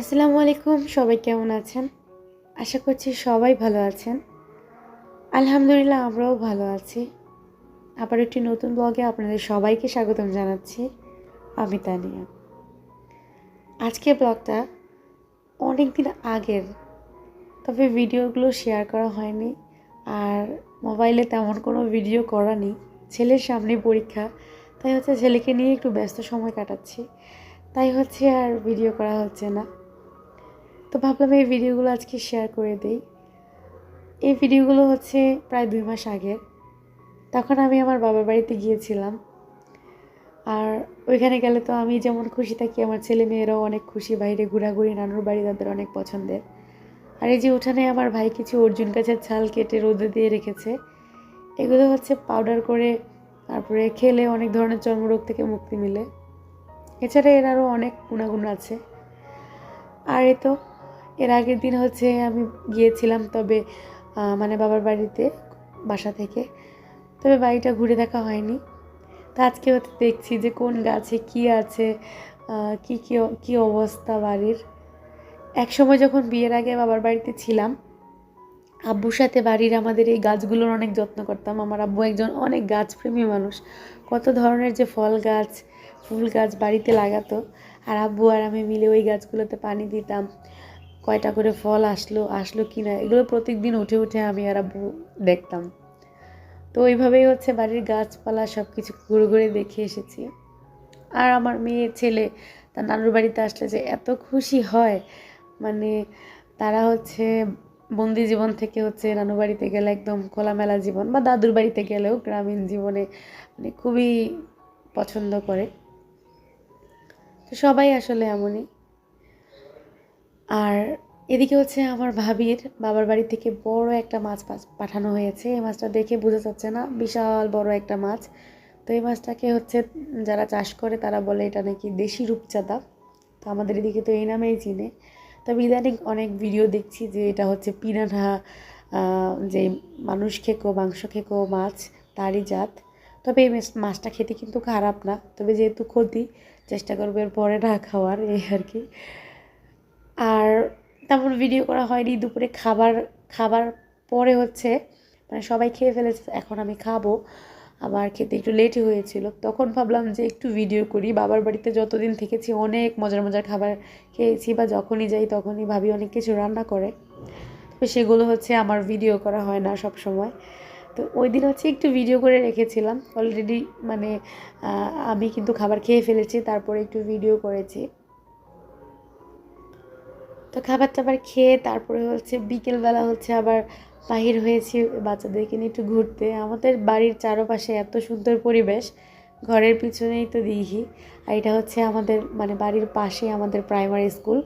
আসসালামু আলাইকুম, সবাই কেমন আছেন? আশা করছি সবাই ভালো আছেন। আলহামদুলিল্লাহ, আমরাও ভালো আছি। আবার একটি নতুন ব্লগে আপনাদের সবাইকে স্বাগতম জানাচ্ছি, আমি তানিয়া। আজকের ব্লগটা অনেক দিন আগের, তবে ভিডিওগুলো শেয়ার করা হয়নি, আর মোবাইলে তেমন কোনো ভিডিও করা নেই। ছেলের সামনে পরীক্ষা, তাই হচ্ছে ছেলেকে নিয়ে একটু ব্যস্ত সময় কাটাচ্ছি। তাই হচ্ছে আর ভিডিও করা হচ্ছে না। তো ভাবলাম এই ভিডিওগুলো আজকে শেয়ার করে দিই। এই ভিডিওগুলো হচ্ছে প্রায় দুই মাস আগের। তখন আমি আমার বাবার বাড়িতে গিয়েছিলাম। আর ওইখানে গেলে তো আমি যেমন খুশি থাকি, আমার ছেলে মেয়েরাও অনেক খুশি, বাইরে ঘোরাঘুরি, নানুর বাড়ি তাদের অনেক পছন্দের। আর এই যে উঠানে আমার ভাই কিছু অর্জুন গাছের ছাল কেটে রোদে দিয়ে রেখেছে। এগুলো হচ্ছে পাউডার করে তারপরে খেলে অনেক ধরনের চর্মরোগ থেকে মুক্তি মিলে। এছাড়া এর আরও অনেক গুণাগুণ আছে। আর এ তো এর আগের দিন হচ্ছে আমি গিয়েছিলাম তবে মানে বাবার বাড়িতে বাসা থেকে। তবে বাড়িটা ঘুরে দেখা হয়নি। তা আজকে হচ্ছে দেখছি যে কোন গাছে কি আছে কি কি অবস্থা বাড়ির। এক সময় যখন বিয়ের আগে বাবার বাড়িতে ছিলাম, আব্বুর সাথে বাড়ির আমাদের এই গাছগুলোর অনেক যত্ন করতাম। আমার আব্বু একজন অনেক গাছপ্রেমী মানুষ। কত ধরনের যে ফল গাছ, ফুল গাছ বাড়িতে লাগাতো। আর আব্বু আর আমি মিলে ওই গাছগুলোতে পানি দিতাম। কয়টা করে ফল আসলো আসলো কি না এগুলো প্রত্যেকদিন উঠে উঠে আমি আর আব্বু দেখতাম। তো ওইভাবেই হচ্ছে বাড়ির গাছপালা সব কিছু ঘুরে ঘুরে দেখে এসেছি। আর আমার মেয়ে, ছেলে, তার নানুর বাড়িতে আসলে যে এত খুশি হয় মানে তারা হচ্ছে বন্দি জীবন থেকে হচ্ছে নানু বাড়িতে গেলে একদম খোলামেলা জীবন বা দাদুর বাড়িতে গেলেও গ্রামীণ জীবনে মানে খুবই পছন্দ করে। তো সবাই আসলে এমনই। আর এদিকে হচ্ছে আমার ভাবির বাবার বাড়ি থেকে বড় একটা মাছ পাঠানো হয়েছে। এই মাছটা দেখে বোঝা যাচ্ছে না, বিশাল বড় একটা মাছ। তো এই মাছটাকে হচ্ছে যারা চাষ করে তারা বলে এটা নাকি দেশি রূপচাঁদা। তো আমাদের এদিকে তো এই নামেই চিনে। তবে ইদানিং অনেক ভিডিও দেখছি যে এটা হচ্ছে পিনাঠা যে মানুষ খেকো, মাংস খেকো মাছ, তারই জাত। তবে এই মাছটা খেতে কিন্তু খারাপ না। তবে যেহেতু ক্ষতি, চেষ্টা করব এর পরে না খাওয়ার, এই আর কি। আর তেমন ভিডিও করা হয়নি, দুপুরে খাবার খাবার পরে হচ্ছে মানে সবাই খেয়ে ফেলেছে, এখন আমি খাব। আমার খেতে একটু লেটই হয়েছিল, তখন ভাবলাম যে একটু ভিডিও করি। বাবার বাড়িতে যতদিন থেকেছি অনেক মজার মজার খাবার খেয়েছি, বা যখনই যাই তখনই ভাবি অনেক কিছু রান্না করে। তবে সেগুলো হচ্ছে আমার ভিডিও করা হয় না সব সময় তো ওই দিন হচ্ছে একটু ভিডিও করে রেখেছিলাম। অলরেডি মানে আমি কিন্তু খাবার খেয়ে ফেলেছি, তারপরে একটু ভিডিও করেছি। তো খাবার টাবার খেয়ে তারপরে হচ্ছে বিকেলবেলা হচ্ছে আবার বাহির হয়েছি বাচ্চাদেরকে নিয়ে একটু ঘুরতে। আমাদের বাড়ির চারপাশে এত সুন্দর পরিবেশ, ঘরের পিছনেই তো দিঘি। আর এটা হচ্ছে আমাদের মানে বাড়ির পাশে আমাদের প্রাইমারি স্কুল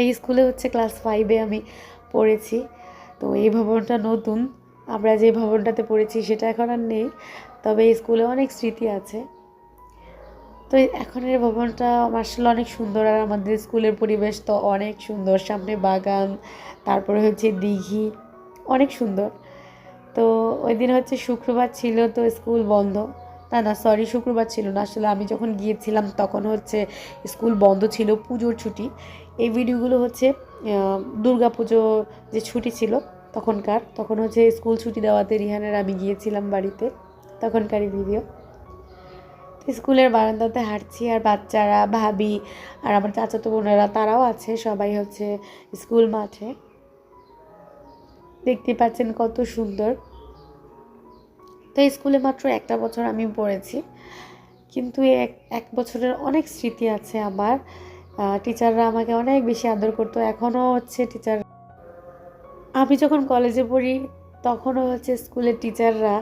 এই স্কুলে হচ্ছে ক্লাস ফাইভে আমি পড়েছি। তো এই ভবনটা নতুন, আমরা যে ভবনটাতে পড়েছি সেটা এখন আর নেই। তবে এই স্কুলে অনেক স্মৃতি আছে। তো এখনের ভবনটা আসলে অনেক সুন্দর আর আমাদের স্কুলের পরিবেশ তো অনেক সুন্দর। সামনে বাগান, তারপরে হচ্ছে দিঘি, অনেক সুন্দর। তো ওই দিন হচ্ছে শুক্রবার ছিল তো স্কুল বন্ধ। না না সরি শুক্রবার ছিল না। আসলে আমি যখন গিয়েছিলাম তখন হচ্ছে স্কুল বন্ধ ছিল, পুজোর ছুটি। এই ভিডিওগুলো হচ্ছে পুজো যে ছুটি ছিল তখনকার, তখন হচ্ছে স্কুল ছুটি দেওয়াতে রিহানের আমি গিয়েছিলাম বাড়িতে, তখনকারই ভিডিও স্কুলের বারান্দাতে হাঁটছি আর বাচ্চারা, ভাবি আর আমার চাচাতো বোনেরা, তারাও আছে, সবাই হচ্ছে স্কুল মাঠে। দেখতে পাচ্ছেন কত সুন্দর। তো স্কুলে মাত্র একটা বছর আমি পড়েছি, কিন্তু এক এক বছরের অনেক স্মৃতি আছে আমার। টিচাররা আমাকে অনেক বেশি আদর করতো, এখনও হচ্ছে টিচার আমি যখন কলেজে পড়ি, তখনও হচ্ছে স্কুলের টিচাররা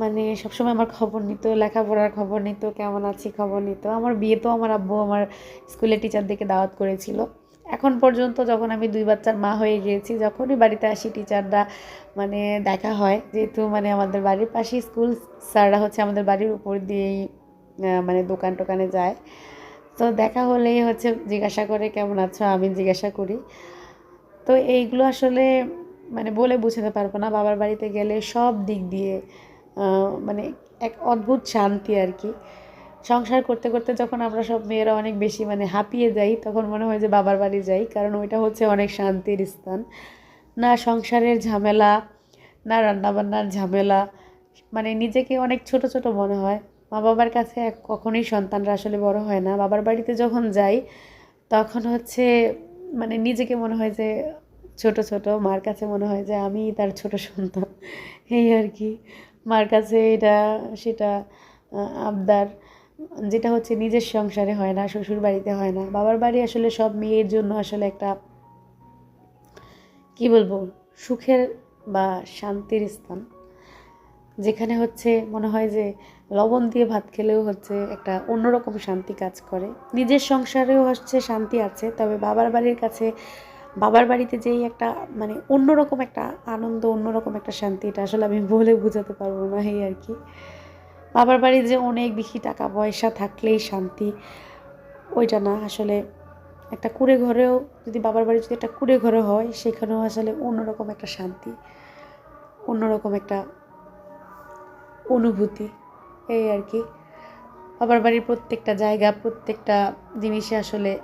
মানে সবসময় আমার খবর নিত, লেখাপড়ার খবর নিত, কেমন আছি খবর নিত। আমার বিয়েতেও আমার আব্বু আমার স্কুলের টিচারদেরকে দাওয়াত করেছিল। এখন পর্যন্ত যখন আমি দুই বাচ্চার মা হয়ে গিয়েছি, যখনই বাড়িতে আসি টিচাররা মানে দেখা হয়, যেহেতু মানে আমাদের বাড়ির পাশে স্কুল, স্যাররা হচ্ছে আমাদের বাড়ির উপর দিয়েই মানে দোকান টোকানে যায়। তো দেখা হলেই হচ্ছে জিজ্ঞাসা করে, কেমন আছো? আমি জিজ্ঞাসা করি। তো এইগুলো আসলে মানে বলে বোঝাতে পারব না। বাবার বাড়িতে গেলে সব দিক দিয়ে মানে এক অদ্ভুত শান্তি আর কি। সংসার করতে করতে যখন আমরা সব মেয়েরা অনেক বেশি মানে হাঁপিয়ে যাই, তখন মনে হয় যে বাবার বাড়ি যাই, কারণ ওইটা হচ্ছে অনেক শান্তির স্থান। না সংসারের ঝামেলা, না রান্নাবান্নার ঝামেলা মানে নিজেকে অনেক ছোট ছোট মনে হয়। মা বাবার কাছে এক- কখনোই সন্তানরা আসলে বড় হয় না। বাবার বাড়িতে যখন যাই, তখন হচ্ছে মানে নিজেকে মনে হয় যে ছোট ছোট, মার কাছে মনে হয় যে আমি তার ছোট সন্তান। এই আর কি। মার কাছে এটা, সেটা আবদার, যেটা হচ্ছে নিজের সংসারে হয় না, শ্বশুর বাড়িতে হয় না। বাবার বাড়ি আসলে সব মেয়ের জন্য আসলে একটা, কি বলব, সুখের বা শান্তির স্থান। যেখানে হচ্ছে মনে হয় যে লবণ দিয়ে ভাত খেলেও হচ্ছে একটা অন্যরকম শান্তি কাজ করে। নিজের সংসারেও হচ্ছে শান্তি আছে, তবে বাবার বাড়ির কাছে বাবার বাড়িতে যেই একটা মানে অন্যরকম একটা আনন্দ, অন্যরকম একটা শান্তি, এটা আসলে আমি বলে বোঝাতে পারব না, এই আর কি। বাবার বাড়ি যে অনেক বেশি টাকা পয়সা থাকলেই শান্তি, ওইটা না, আসলে একটা কুড়ে ঘরেও, যদি বাবার বাড়ি যদি একটা কুড়ে ঘরে হয়, সেখানেও আসলে অন্যরকম একটা শান্তি, অন্যরকম একটা অনুভূতি, এই আর কি। বাবার বাড়ির প্রত্যেকটা জায়গা, প্রত্যেকটা জিনিসে আসলে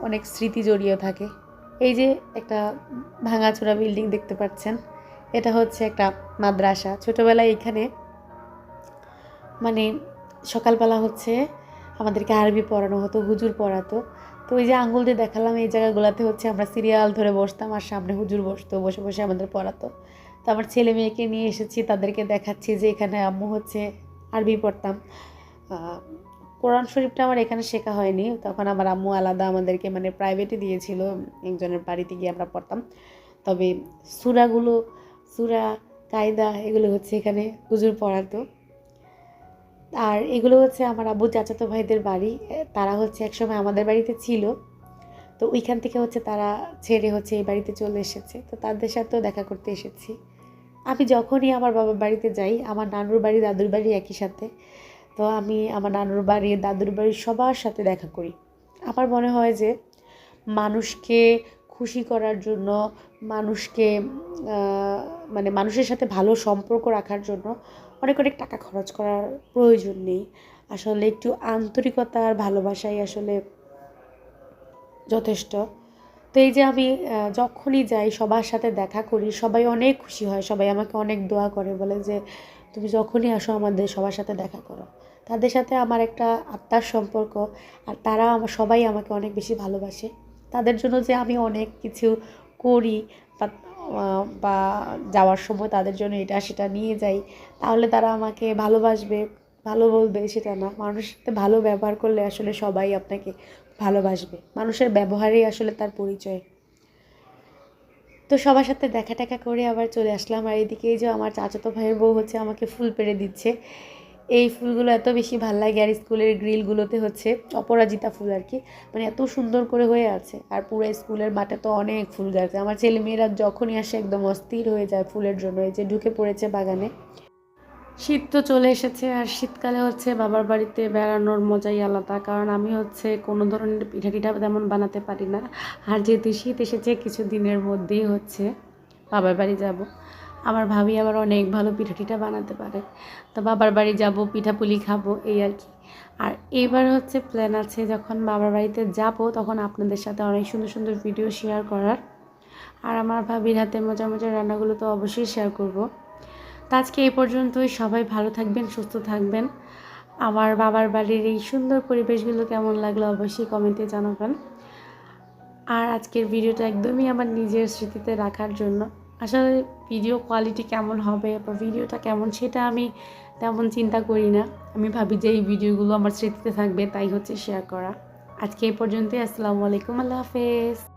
অনেক স্মৃতি জড়িয়ে থাকে। এই যে একটা ভাঙাচোরা বিল্ডিং দেখতে পাচ্ছেন, এটা হচ্ছে একটা মাদ্রাসা। ছোটোবেলায় এখানে মানে সকালবেলা হচ্ছে আমাদেরকে আরবি পড়ানো হতো, হুজুর পড়াতো। তো ওই যে আঙ্গুল দিয়ে দেখালাম, এই জায়গাগুলোতে হচ্ছে আমরা সিরিয়াল ধরে বসতাম আর সামনে হুজুর বসতো, বসে বসে আমাদের পড়াতো। তো আমার ছেলে মেয়েকে নিয়ে এসেছি, তাদেরকে দেখাচ্ছি যে এখানে আম্মু হচ্ছে আরবি পড়তাম। কোরআন শরীফটা আমার এখানে শেখা হয়নি। তখন আমার আম্মু আলাদা আমাদেরকে মানে প্রাইভেটে দিয়েছিল, একজনের বাড়িতে গিয়ে আমরা পড়তাম। তবে সুরাগুলো, সুরা, কায়দা এগুলো হচ্ছে এখানে হুজুর পড়াতো। আর এগুলো হচ্ছে আমার আব্বু চাচাতো ভাইদের বাড়ি। তারা হচ্ছে একসময় আমাদের বাড়িতে ছিল। তো ওইখান থেকে হচ্ছে তারা ছেড়ে হচ্ছে এই বাড়িতে চলে এসেছে। তো তাদের সাথেও দেখা করতে এসেছি। আমি যখনই আমার বাবার বাড়িতে যাই, আমার নানুর বাড়ি, দাদুর বাড়ি একই সাথে। তো আমি আমার নানুর বাড়ি, দাদুর বাড়ি সবার সাথে দেখা করি। আমার মনে হয় যে মানুষকে খুশি করার জন্য, মানুষকে মানে মানুষের সাথে ভালো সম্পর্ক রাখার জন্য অনেক অনেক টাকা খরচ করার প্রয়োজন নেই। আসলে একটু আন্তরিকতা আর ভালোবাসাই আসলে যথেষ্ট। তো এই যে আমি যখনই যাই সবার সাথে দেখা করি, সবাই অনেক খুশি হয়, সবাই আমাকে অনেক দোয়া করে, বলে যে তুমি যখনই আসো আমাদের সবার সাথে দেখা করো। তাদের সাথে আমার একটা আত্মার সম্পর্ক, আর তারা আমার, সবাই আমাকে অনেক বেশি ভালোবাসে। তাদের জন্য যে আমি অনেক কিছু করি বা যাওয়ার সময় তাদের জন্য এটা সেটা নিয়ে যাই, তাহলে তারা আমাকে ভালোবাসবে, ভালো বলবে সেটা না। মানুষের সাথে ভালো ব্যবহার করলে আসলে সবাই আপনাকে ভালোবাসবে। মানুষের ব্যবহারেই আসলে তার পরিচয়। তো সবার সাথে দেখা টেকা করে আবার চলে আসলাম। আর এদিকে যে আমার চাচাতো ভাইয়ের বউ হচ্ছে আমাকে ফুল পেড়ে দিচ্ছে। এই ফুলগুলো এত বেশি ভালো লাগে আর স্কুলের গ্রিলগুলোতে হচ্ছে অপরাজিতা ফুল আর কি। মানে এত সুন্দর করে হয়ে আছে। আর পুরো স্কুলের মাঠে তো অনেক ফুল গাছ। আমার ছেলে মেয়েরা যখনই আসে একদম অস্থির হয়ে যায় ফুলের জন্য। এই যে ঢুকে পড়েছে বাগানে। শীত তো চলে এসেছে আর শীতকালে হচ্ছে বাবার বাড়িতে বেড়ানোর মজাই আলাদা। কারণ আমি হচ্ছে কোনো ধরনের পিঠা টিঠা তেমন বানাতে পারি না। আর যেহেতু শীত এসেছে, কিছু দিনের মধ্যেই হচ্ছে বাবার বাড়ি যাব। আমার ভাবি আবার অনেক ভালো পিঠা টিঠা বানাতে পারে। তো বাবার বাড়ি যাব, পিঠাপুলি খাব, এই আর কি। আর এবার হচ্ছে প্ল্যান আছে, যখন বাবার বাড়িতে যাব, তখন আপনাদের সাথে অনেক সুন্দর সুন্দর ভিডিও শেয়ার করার। আর আমার ভাবির হাতে মজার মজার রান্নাগুলো তো অবশ্যই শেয়ার করব। তো আজকে এই পর্যন্তই, সবাই ভালো থাকবেন, সুস্থ থাকবেন। আমার বাবার বাড়ির এই সুন্দর পরিবেশগুলো কেমন লাগল অবশ্যই কমেন্টে জানাবেন। আর আজকের ভিডিওটা একদমই আমার নিজের স্মৃতিতে রাখার জন্য। আসলে ভিডিও কোয়ালিটি কেমন হবে বা ভিডিওটা কেমন সেটা আমি তেমন চিন্তা করি না। আমি ভাবি যে এই ভিডিওগুলো আমার স্মৃতিতে থাকবে, তাই হচ্ছে শেয়ার করা। আজকে এই পর্যন্তই, আসসালামু আলাইকুম, আল্লাহ হাফেজ।